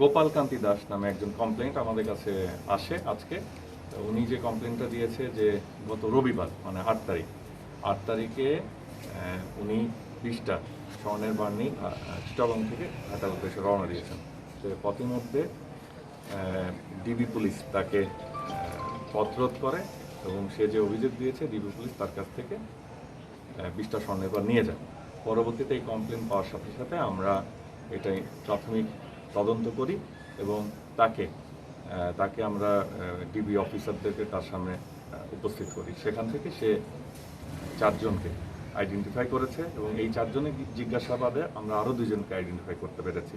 গোপালকান্তি দাস নামে একজন কমপ্লেন্ট আমাদের কাছে আসে আজকে। উনি যে কমপ্লেনটা দিয়েছে যে গত রবিবার মানে আট তারিখ, আট তারিখে উনি বিশটা স্বর্ণের বার্নি চিটাগং থেকে ঢাকার উদ্দেশ্যে রওনা দিয়েছেন। সে পথিমধ্যে ডিবি পুলিশ তাকে পথরোধ করে এবং সে যে অভিযোগ দিয়েছে, ডিবি পুলিশ তার কাছ থেকে বিশটা স্বর্ণের নিয়ে যায় পরবর্তীতে এই কমপ্লেন পাওয়ার সাথে সাথে আমরা এটাই প্রাথমিক তদন্ত করি এবং তাকে তাকে আমরা ডিবি অফিসারদেরকে তার সামনে উপস্থিত করি। সেখান থেকে সে চারজনকে আইডেন্টিফাই করেছে এবং এই চারজনের জিজ্ঞাসাবাদে আমরা আরও দুজনকে আইডেন্টিফাই করতে পেরেছি।